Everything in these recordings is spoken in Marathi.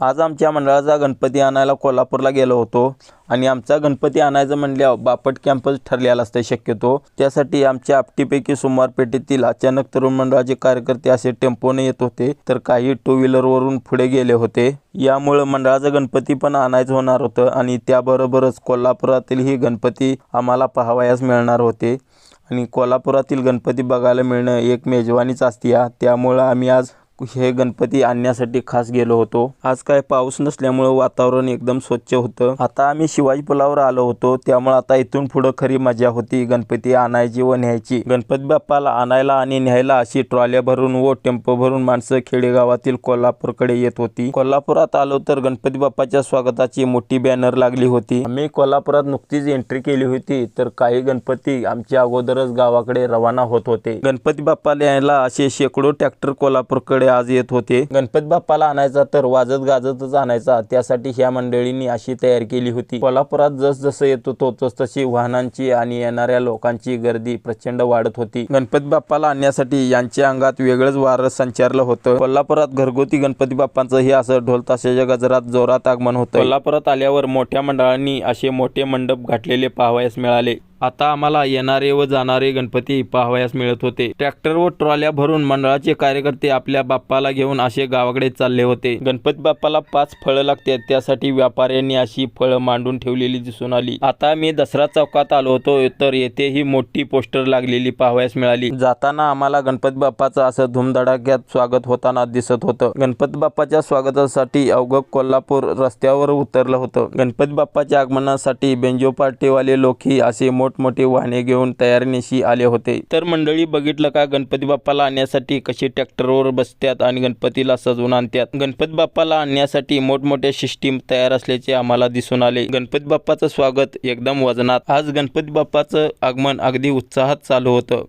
आज आमच्या मंडळाचा गणपती आणायला कोल्हापूरला गेलो होतो आणि आमचा गणपती आणायचं म्हणल्यावर बापट कॅम्पस ठरलेला असतं शक्यतो. त्यासाठी आमच्या आपटीपैकी सोमवार पेठेतील अचानक तरुण मंडळाचे कार्यकर्ते असे टेम्पोने येत होते तर काही टू व्हीलरवरून पुढे गेले होते. यामुळं मंडळाचा गणपती पण आणायचं होणार होतं आणि त्याबरोबरच कोल्हापुरातीलही गणपती आम्हाला पाहावयास मिळणार होते. आणि कोल्हापुरातील गणपती बघायला मिळणं एक मेजवानीच असते या त्यामुळं आम्ही आज हे गणपती आणण्यासाठी खास गेलो होतो. आज काय पाऊस नसल्यामुळं वातावरण एकदम स्वच्छ होतं. आता आम्ही शिवाजी पुलावर आलो होतो. त्यामुळे आता इथून पुढं खरी मजा होती गणपती आणायची व न्यायची. गणपती बाप्पाला आणायला आणि न्यायला अशी ट्रॉल्या भरून व टेम्पो भरून माणसं खेडेगावातील कोल्हापूरकडे येत होती. कोल्हापुरात आलो तर गणपती बाप्पाच्या स्वागताची मोठी बॅनर लागली होती. आम्ही कोल्हापुरात नुकतीच एंट्री केली होती. तर काही गणपती आमच्या अगोदरच गावाकडे रवाना होत होते. गणपती बाप्पाला यायला असे शेकडो ट्रॅक्टर कोल्हापूरकडे आज येत होते. गणपती बाप्पाला आणायचा तर वाजत गाजतच आणायचा. त्यासाठी ह्या मंडळींनी अशी तयारी केली होती. कोल्हापुरात जस जसं येत होतो तस तशी वाहनांची आणि येणाऱ्या लोकांची गर्दी प्रचंड वाढत होती. गणपती बाप्पाला आणण्यासाठी यांच्या अंगात वेगळंच वारं संचारलं होतं. कोल्हापुरात घरगुती गणपती बाप्पांचं हे असं ढोल ताशाच्या गजरात जोरात आगमन होतं. कोल्हापुरात आल्यावर मोठ्या मंडळांनी असे मोठे मंडप घातलेले पाहावयास मिळाले. आता आम्हाला येणारे व जाणारे गणपती पाहावयास मिळत होते. ट्रॅक्टर व ट्रॉल्या भरून मंडळाचे कार्यकर्ते आपल्या बाप्पाला घेऊन असे गावाकडे चालले होते. गणपती बाप्पाला पाच फळं लागतात त्यासाठी व्यापाऱ्यांनी अशी फळं मांडून ठेवलेली दिसून आली. आता मी दसरा चौकात आलो होतो तर येथे ही मोठी पोस्टर लागलेली पाहावयास मिळाली. जाताना आम्हाला गणपती बाप्पाचं असं धुमधडाक्यात स्वागत होताना दिसत होतं. गणपती बाप्पाच्या स्वागतासाठी अवघ कोल्हापूर रस्त्यावर उतरलं होतं. गणपती बाप्पाच्या आगमनासाठी बेंजो पार्टीवाले लोकही असे मोठमोठे वाहने घेऊन तयारीनिशी आले होते. तर मंडळी बघितलं का? गणपती बाप्पाला आणण्यासाठी कसे ट्रॅक्टरवर बसतात आणि गणपतीला सजवून आणतात गणपती बाप्पाला आणण्यासाठी मोठमोठ्या सिस्टीम तयार असल्याचे आम्हाला दिसून आले. गणपती बाप्पाचं स्वागत एकदम वजनात. आज गणपती बाप्पाचं आगमन अगदी उत्साहात चालू होतं.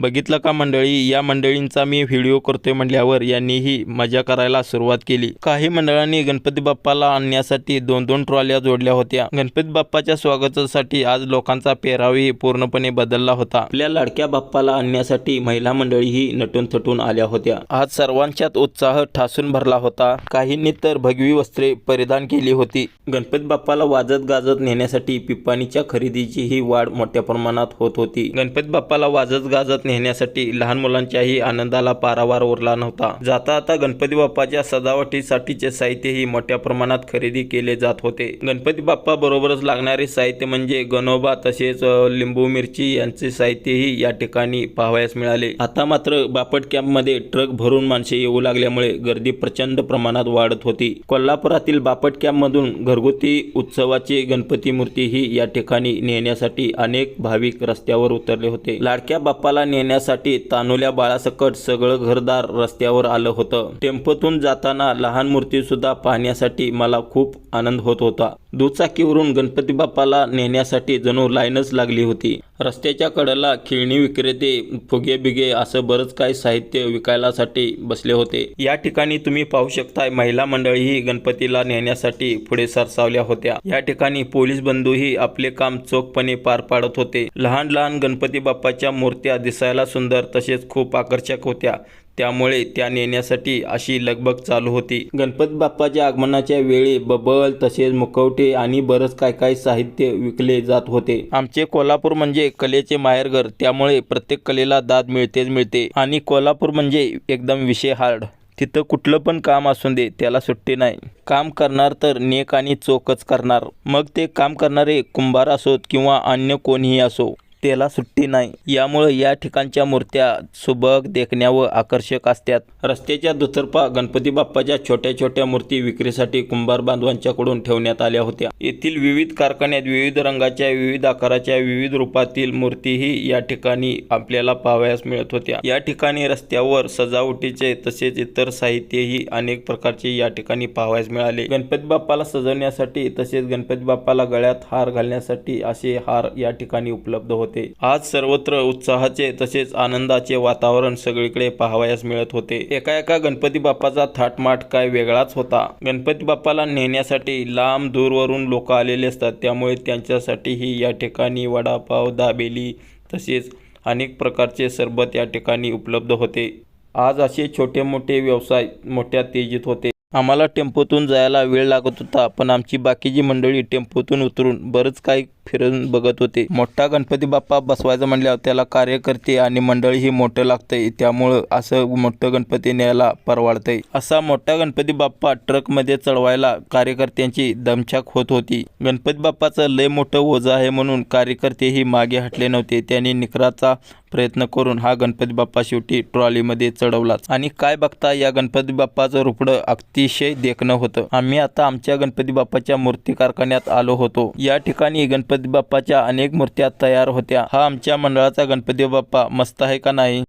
बघितलं का मंडळी या मंडळींचा मी व्हिडिओ करतोय म्हटल्यावर यांनीही मजा करायला सुरुवात केली. काही मंडळांनी गणपती बाप्पाला आणण्यासाठी दोन दोन ट्रॉल्या जोडल्या होत्या. गणपती बाप्पाच्या स्वागतासाठी आज लोकांचा पेहरावही पूर्णपणे बदलला होता. आपल्या लाडक्या बाप्पाला आणण्यासाठी महिला मंडळीही नटून थटून आल्या होत्या. आज सर्वांच्यात उत्साह ठासून भरला होता. काहींनी तर भगवी वस्त्रे परिधान केली होती. गणपती बाप्पाला वाजत गाजत नेण्यासाठी पिपाणीच्या खरेदीची ही वाढ मोठ्या प्रमाणात होत होती. गणपती बाप्पाला वाजत गाजत नेण्यासाठी लहान मुलांच्याही आनंदाला पारावार उरला नव्हता. जाता आता गणपती बाप्पाच्या सजावटीसाठीचे साहित्यही मोठ्या प्रमाणात खरेदी केले जात होते. गणपती बाप्पा बरोबरच लागणारे साहित्य म्हणजे गणोबा तसेच लिंबू मिरची यांचे साहित्यही या ठिकाणी पाहावयास मिळाले. आता मात्र बापट कॅम्पमध्ये ट्रक भरून माणसे येऊ लागल्यामुळे गर्दी प्रचंड प्रमाणात वाढत होती. कोल्हापुरातील बापट कॅम्पमधून घरगुती उत्सवाची गणपती मूर्तीही या ठिकाणी नेण्यासाठी अनेक भाविक रस्त्यावर उतरले होते. लाडक्या बाप्पाला नेण्यासाठी तानुल्या बाळासकट सगळं घरदार रस्त्यावर आलं होतं. टेम्पोतून जाताना लहान मूर्ती सुद्धा पाहण्यासाठी मला खूप आनंद होत होता. दुचाकीवरून गणपती बाप्पाला नेण्यासाठी जणू लाईनच लागली होती. रस्त्याच्या कडेला खेळणी विक्रेते फुगे बिगे असं बरंच काही साहित्य विकायलासाठी बसले होते. या ठिकाणी तुम्ही पाहू शकताय महिला मंडळीही गणपतीला नेण्यासाठी पुढे सरसावल्या होत्या. या ठिकाणी पोलीस बंधूही आपले काम चोखपणे पार पाडत होते. लहान लहान गणपती बाप्पाच्या मूर्त्या दिसायला सुंदर तसेच खूप आकर्षक होत्या. त्यामुळे त्या नेण्यासाठी अशी लगबग चालू होती. गणपती बाप्पाच्या आगमनाच्या वेळी बबल तसेच मुखवटे आणि बरंच काय काय साहित्य विकले जात होते. आमचे कोल्हापूर म्हणजे कलेचे माहेरघर. त्यामुळे प्रत्येक कलेला दाद मिळतेच मिळते. आणि कोल्हापूर म्हणजे एकदम विषय हार्ड. तिथं कुठलं पण काम असून दे त्याला सुट्टी नाही. काम करणार तर नेक आणि चोखच करणार. मग ते काम करणारे कुंभार असोत किंवा अन्य कोणीही असो. त्याला सुट्टी नाही. यामुळे या ठिकाणच्या मूर्त्या सुबक देखण्या व आकर्षक असतात. रस्त्याच्या दुतर्फा गणपती बाप्पाच्या छोट्या छोट्या मूर्ती विक्रीसाठी कुंभार बांधवांच्याकडून ठेवण्यात आल्या होत्या. येथील विविध कारखान्यात विविध रंगाच्या विविध आकाराच्या विविध रूपातील मूर्तीही या ठिकाणी आपल्याला पाहावयास मिळत होत्या. या ठिकाणी रस्त्यावर सजावटीचे तसेच इतर साहित्यही अनेक प्रकारचे या ठिकाणी पाहावयास मिळाले. गणपती बाप्पाला सजवण्यासाठी तसेच गणपती बाप्पाला गळ्यात हार घालण्यासाठी असे हार या ठिकाणी उपलब्ध होते. आज सर्वत्र उत्साहाचे तसेच आनंदाचे वातावरण सगळीकडे पाहावयास मिळत होते. एका एका गणपती बाप्पाचा थाटमाट काय वेगळाच होता. गणपती बाप्पाला नेण्यासाठी लांब दूरवरून लोक आलेले असतात. त्यामुळे त्यांच्यासाठीही या ठिकाणी वडापाव दाबेली तसेच अनेक प्रकारचे सरबत या ठिकाणी उपलब्ध होते. आज असे छोटे मोठे व्यवसाय मोठ्या तेजीत होते. आम्हाला टेम्पोतून जायला वेळ लागत होता पण आमची बाकीची मंडळी टेम्पोतून उतरून बरंच काही फिरून बघत होते. मोठा गणपती बाप्पा बसवायचा म्हणल्यावर त्याला कार्यकर्ते आणि मंडळी ही मोठं लागतंय. त्यामुळं असं मोठं गणपती न्यायला परवडतंय. असा मोठा गणपती बाप्पा ट्रकमध्ये चढवायला कार्यकर्त्यांची दमछाक होत होती. गणपती बाप्पाचं लय मोठं ओझं आहे म्हणून कार्यकर्तेही मागे हटले नव्हते. त्यांनी निकराचा प्रयत्न करून हा गणपती बाप्पा शेवटी ट्रॉलीमध्ये चढवलाच आणि काय बघता या गणपती बाप्पाचं रुपडं अतिशय देखणं होतं. आम्ही आता आमच्या गणपती बाप्पाच्या मूर्ती कारखान्यात आलो होतो. या ठिकाणी गणपती बाप्पाच्या अनेक मूर्त्या तयार होत्या. हा आमच्या मंडळाचा गणपती बाप्पा मस्त आहे का नाही?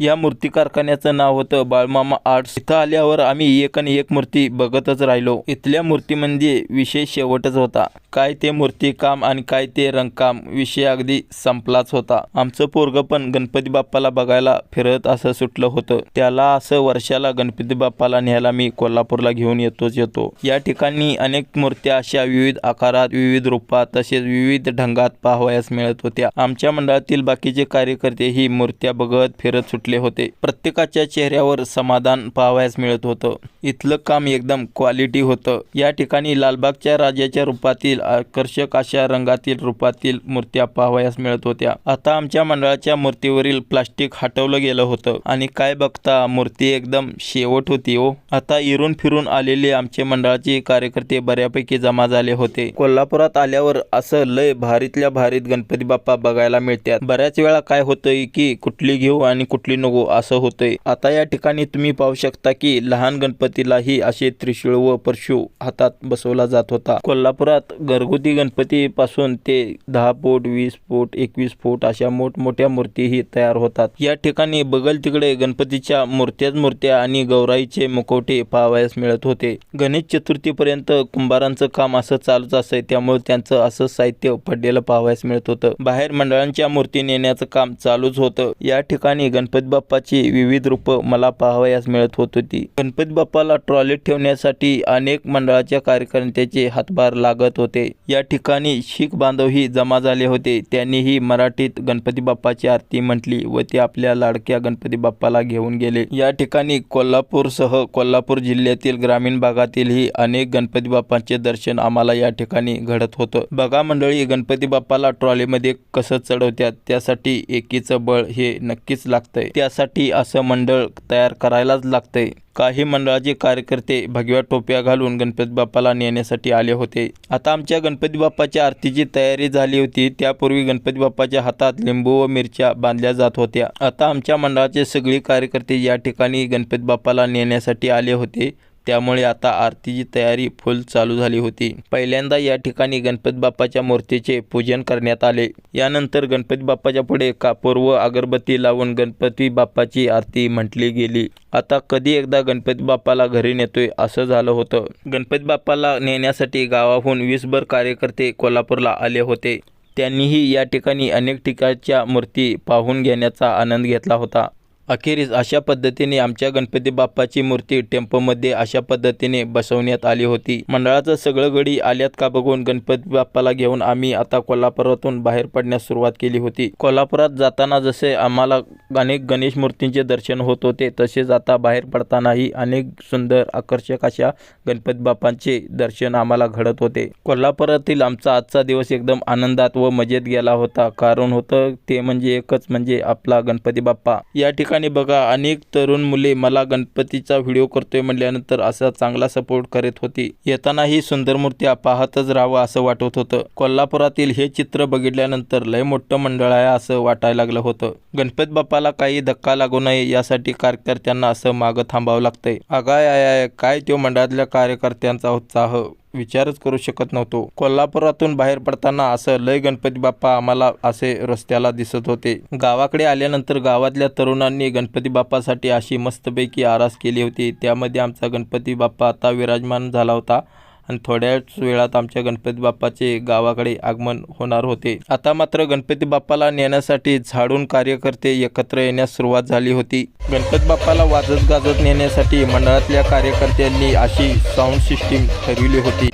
या मूर्ती कारखान्याचं नाव होतं बाळमामा आर्ट्स. इथं आल्यावर आम्ही एक आणि एक मूर्ती बघतच राहिलो. इथल्या मूर्तीमध्ये विषय शेवटच होता. काय ते मूर्तीकाम आणि काय ते रंगकाम विषय अगदी संपलाच होता. आमचं पोरग पण गणपती बाप्पाला बघायला फिरत असं सुटलं होतं. त्याला असं वर्षाला गणपती बाप्पाला न्यायला मी कोल्हापूरला घेऊन येतोच येतो. या ठिकाणी अनेक मूर्त्या अशा विविध आकारात विविध रूपात तसेच विविध ढंगात पाहावयास मिळत होत्या. आमच्या मंडळातील बाकीचे कार्यकर्ते ही मूर्त्या बघत फिरत सुटले होते. प्रत्येकाच्या चेहऱ्यावर समाधान पाहावयास मिळत होतं. इथलं काम एकदम क्वालिटी होतं. या ठिकाणी लालबागच्या राजाच्या रूपातील आकर्षक अशा रंगातील रूपातील मूर्त्या पाहावयास मिळत होत्या. आता आमच्या मंडळाच्या मूर्तीवरील प्लास्टिक हटवलं गेलं होतं. आणि काय बघता मूर्ती एकदम शेवट होती हो. आता इरून फिरून आलेले आमचे मंडळाचे कार्यकर्ते बऱ्यापैकी जमा झाले होते. कोल्हापुरात आल्यावर असं लय भारीतल्या भारीत गणपती बाप्पा बघायला मिळतात. बऱ्याच वेळा काय होतंय की कुठली घेऊ आणि कुठली नको असं होतंय. आता या ठिकाणी तुम्ही पाहू शकता की लहान गणपतीलाही असे त्रिशूळ व परशु हातात बसवला जात होता. कोल्हापुरात घरगुती गणपती पासून ते दहा फूट वीस फूट एकवीस फूट अशा मोठमोठ्या मूर्तीही तयार होतात. या ठिकाणी बगल तिकडे गणपतीच्या मूर्त्याच मूर्त्या आणि गौराईचे मुखवटे पाहावयास मिळत होते. गणेश चतुर्थीपर्यंत कुंभारांचं काम असं चालूच असे त्यामुळे त्यांचं असं साहित्य पडलेलं पाहावयास मिळत होतं. बाहेर मंडळांच्या मूर्ती नेण्याचं काम चालूच होतं. या ठिकाणी गणपती बाप्पाची विविध रूपं मला पाहावयास मिळत होत होती. गणपती बाप्पाला ट्रॉलीत ठेवण्यासाठी अनेक मंडळाच्या कार्यकर्त्याचे हातभार लागत होते. या ठिकाणी शीख बांधवही जमा झाले होते. त्यांनीही मराठीत गणपती बाप्पाची आरती म्हटली व ते आपल्या लाडक्या गणपती बाप्पाला घेऊन गेले. या ठिकाणी कोल्हापूरसह कोल्हापूर जिल्ह्यातील ग्रामीण भागातीलही अनेक गणपती बाप्पांचे दर्शन आम्हाला या ठिकाणी घडत होतं. बघा मंडळी गणपती बाप्पाला ट्रॉलीमध्ये कसं चढवत्यात? त्यासाठी एकीचं बळ हे नक्कीच लागतंय. त्यासाठी असं मंडळ तयार करायलाच लागतंय. काही मंडळाचे कार्यकर्ते भगव्या टोप्या घालून गणपती बाप्पाला नेण्यासाठी आले होते. आता आमच्या गणपती बाप्पाच्या आरतीची तयारी झाली होती. त्यापूर्वी गणपती बाप्पाच्या हातात लिंबू व मिरच्या बांधल्या जात होत्या. आता आमच्या मंडळाचे सगळे कार्यकर्ते या ठिकाणी गणपती बाप्पाला नेण्यासाठी आले होते. त्यामुळे आता आरतीची तयारी फुल चालू झाली होती. पहिल्यांदा या ठिकाणी गणपती बाप्पाच्या मूर्तीचे पूजन करण्यात आले. यानंतर गणपती बाप्पाच्या पुढे कापूर व अगरबत्ती लावून गणपती बाप्पाची आरती म्हटली गेली. आता कधी एकदा गणपती बाप्पाला घरी नेतोय असं झालं होतं. गणपती बाप्पाला नेण्यासाठी गावाहून वीसभर कार्यकर्ते कोल्हापूरला आले होते. त्यांनीही या ठिकाणी अनेक ठिकाणच्या मूर्ती पाहून घेण्याचा आनंद घेतला होता. अखेरीस अशा पद्धतीने आमच्या गणपती बाप्पाची मूर्ती टेम्पोमध्ये अशा पद्धतीने बसवण्यात आली होती. मंडळाचं सगळं गडी आल्यात का बघून गणपती बाप्पाला घेऊन आम्ही आता कोल्हापुरातून बाहेर पडण्यास सुरुवात केली होती. कोल्हापुरात जाताना जसे आम्हाला अनेक गणेश मूर्तींचे दर्शन होत होते तसेच आता बाहेर पडतानाही अनेक सुंदर आकर्षक अशा गणपती बाप्पांचे दर्शन आम्हाला घडत होते. कोल्हापुरातील आमचा आजचा दिवस एकदम आनंदात व मजेत गेला होता. कारण होतं ते म्हणजे एकच म्हणजे आपला गणपती बाप्पा. या ठिकाणी बघा अनेक तरुण मुले मला गणपतीचा व्हिडिओ करतोय म्हटल्यानंतर असा चांगला सपोर्ट करत होती. येताना ही सुंदर मूर्त्या पाहतच राहावं असं वाटत होतं. कोल्हापुरातील हे चित्र बघितल्यानंतर लय मोठं मंडळ आहे असं वाटायला लागलं होतं. गणपत बाप्पाला काही धक्का लागू नये यासाठी कार्यकर्त्यांना असं मागं थांबावं लागतंय. आगाय आय आय काय तो मंडळातल्या कार्यकर्त्यांचा उत्साह? विचारच करू शकत नव्हतो. कोल्हापुरातून बाहेर पडताना असं लय गणपती बाप्पा आम्हाला असे रस्त्याला दिसत होते. गावाकडे आल्यानंतर गावातल्या तरुणांनी गणपती बाप्पासाठी अशी मस्तपैकी आरास केली होती. त्यामध्ये आमचा गणपती बाप्पा आता विराजमान झाला होता. आणि थोड्याच वेळात आमच्या गणपती बाप्पाचे गावाकडे आगमन होणार होते. आता मात्र गणपती बाप्पाला नेण्यासाठी झाडून कार्यकर्ते एकत्र येण्यास सुरुवात झाली होती. गणपती बाप्पाला वाजत गाजत नेण्यासाठी मंडळातल्या कार्यकर्त्यांनी अशी साऊंड सिस्टीम ठरविली होती.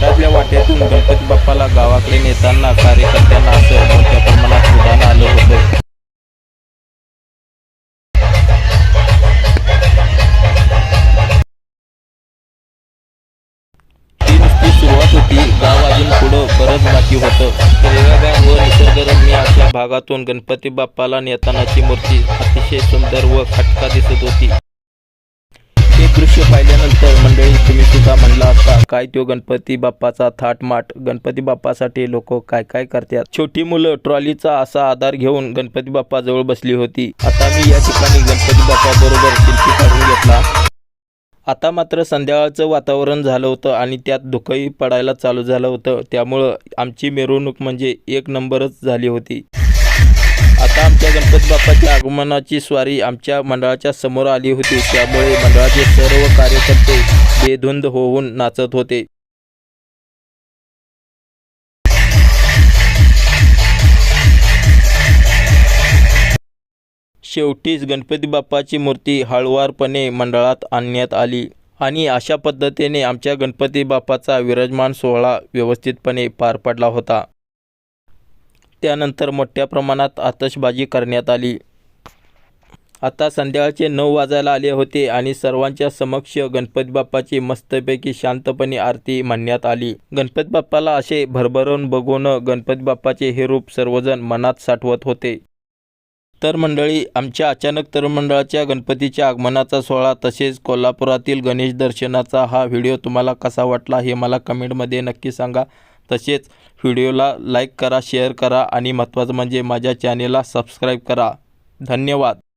घाटातल्या वाटेतून गणपती बाप्पाला गावाकडे नेताना कार्यकर्त्यांना असं मोठ्या प्रमाणात उदाहरण आलं होतं. ती नुसती सुरुवात होती गाव अजून पुढं बरंच बाकी होतं. हिरव्यागार व निसर्गरम्य अशा भागातून गणपती बाप्पाला नेतानाची मूर्ती अतिशय सुंदर व खटका दिसत होती. दृश्य पाहिल्यानंतर मंडळी तुम्ही सुद्धा म्हणला असता काय तो गणपती बाप्पाचा थाटमाट गणपती बाप्पासाठी लोक काय काय करतात? छोटी मुलं ट्रॉलीचा असा आधार घेऊन गणपती बाप्पा जवळ बसली होती. आता मी या ठिकाणी गणपती बाप्पा बरोबर शिल्पी काढून घेतला. आता मात्र संध्याकाळचं वातावरण झालं होतं आणि त्यात धुकंही पडायला चालू झालं होतं. त्यामुळं आमची मिरवणूक म्हणजे एक नंबरच झाली होती. आता आमच्या गणपती बाप्पाच्या आगमनाची स्वारी आमच्या मंडळाच्या समोर आली होती. त्यामुळे मंडळाचे सर्व कार्यकर्ते बेधुंद होऊन नाचत होते. शेवटीच गणपती बाप्पाची मूर्ती हळुवारपणे मंडळात आणण्यात आली आणि अशा पद्धतीने आमच्या गणपती बाप्पाचा विराजमान सोहळा व्यवस्थितपणे पार पडला होता. त्यानंतर मोठ्या प्रमाणात आतषबाजी करण्यात आली. आता संध्याकाळचे नऊ वाजायला आले होते आणि सर्वांच्या समक्ष गणपती बाप्पाची मस्तपैकी शांतपणे आरती म्हणण्यात आली. गणपती बाप्पाला असे भरभरून बघून गणपती बाप्पाचे हे रूप सर्वजण मनात साठवत होते. तर मंडळी आमच्या अचानक तरुण मंडळाच्या गणपतीच्या आगमनाचा सोहळा तसेच कोल्हापुरातील गणेश दर्शनाचा हा व्हिडिओ तुम्हाला कसा वाटला हे मला कमेंटमध्ये नक्की सांगा. तसेच व्हिडिओला लाईक करा शेअर करा आणि महत्त्वाचं म्हणजे माझ्या चॅनेलला सबस्क्राईब करा. धन्यवाद.